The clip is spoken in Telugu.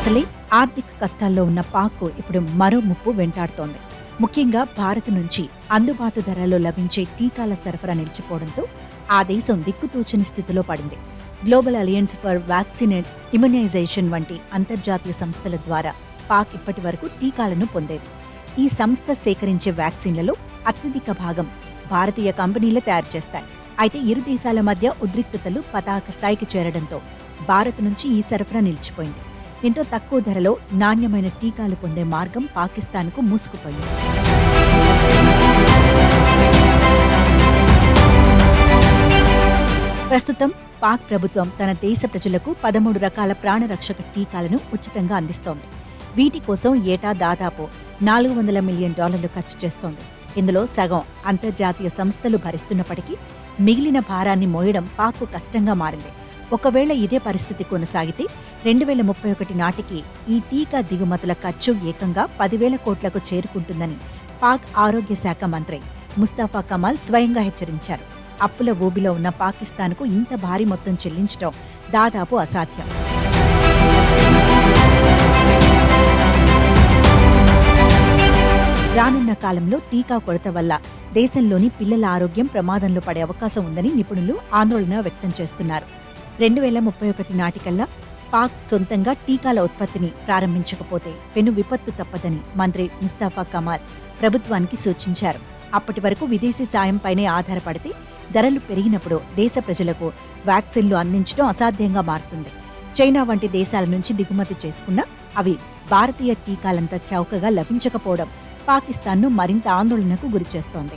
అసలే ఆర్థిక కష్టాల్లో ఉన్న పాక్కు ఇప్పుడు మరో ముప్పు వెంటాడుతోంది. ముఖ్యంగా భారత్ నుంచి అందుబాటు ధరలో లభించే టీకాల సరఫరా నిలిచిపోవడంతో ఆ దేశం దిక్కుతోచని స్థితిలో పడింది. Global Alliance for Vaccine and Immunization వంటి అంతర్జాతీయ సంస్థల ద్వారా పాక్ ఇప్పటి వరకు టీకాలను పొందేది. ఈ సంస్థ సేకరించే వ్యాక్సిన్లలో అత్యధిక భాగం భారతీయ కంపెనీలు తయారు చేస్తాయి. అయితే ఇరు దేశాల మధ్య ఉద్రిక్తతలు పతాక స్థాయికి చేరడంతో భారత్ నుంచి ఈ సరఫరా నిలిచిపోయింది. దీంతో తక్కువ ధరలో నాణ్యమైన టీకాలు పొందే మార్గం పాకిస్తాన్కు మూసుకుపోయింది. ప్రస్తుతం పాక్ ప్రభుత్వం తన దేశ ప్రజలకు పదమూడు రకాల ప్రాణరక్షక టీకాలను ఉచితంగా అందిస్తోంది. వీటి కోసం ఏటా దాదాపు నాలుగు వందల మిలియన్ డాలర్లు ఖర్చు చేస్తోంది. ఇందులో సగం అంతర్జాతీయ సంస్థలు భరిస్తున్నప్పటికీ మిగిలిన భారాన్ని మోయడం పాక్కు కష్టంగా మారింది. ఒకవేళ ఇదే పరిస్థితి కొనసాగితే రెండు వేల ముప్పై ఒకటి నాటికి ఈ టీకా దిగుమతుల ఖర్చు ఏకంగా పదివేల కోట్లకు చేరుకుంటుందని పాక్ ఆరోగ్య శాఖ మంత్రి ముస్తాఫా కమాల్ స్వయంగా హెచ్చరించారు. అప్పుల ఊబిలో ఉన్న పాకిస్తాన్కు ఇంత భారీ మొత్తం చెల్లించడం దాదాపు అసాధ్యం. రానున్న కాలంలో టీకా కొరత వల్ల దేశంలోని పిల్లల ఆరోగ్యం ప్రమాదంలో పడే అవకాశం ఉందని నిపుణులు ఆందోళన వ్యక్తం చేస్తున్నారు. రెండు వేల ముప్పై ఒకటి నాటికల్లా పాక్ సొంతంగా టీకాల ఉత్పత్తిని ప్రారంభించకపోతే పెను విపత్తు తప్పదని మంత్రి ముస్తాఫా కమాల్ ప్రభుత్వానికి సూచించారు. అప్పటి వరకు విదేశీ సాయంపైనే ఆధారపడితే ధరలు పెరిగినప్పుడు దేశ ప్రజలకు వ్యాక్సిన్లు అందించడం అసాధ్యంగా మారుతుంది. చైనా వంటి దేశాల నుంచి దిగుమతి చేసుకున్న అవి భారతీయ టీకాలంత చౌకగా లభించకపోవడం పాకిస్తాన్ను మరింత ఆందోళనకు గురిచేస్తోంది.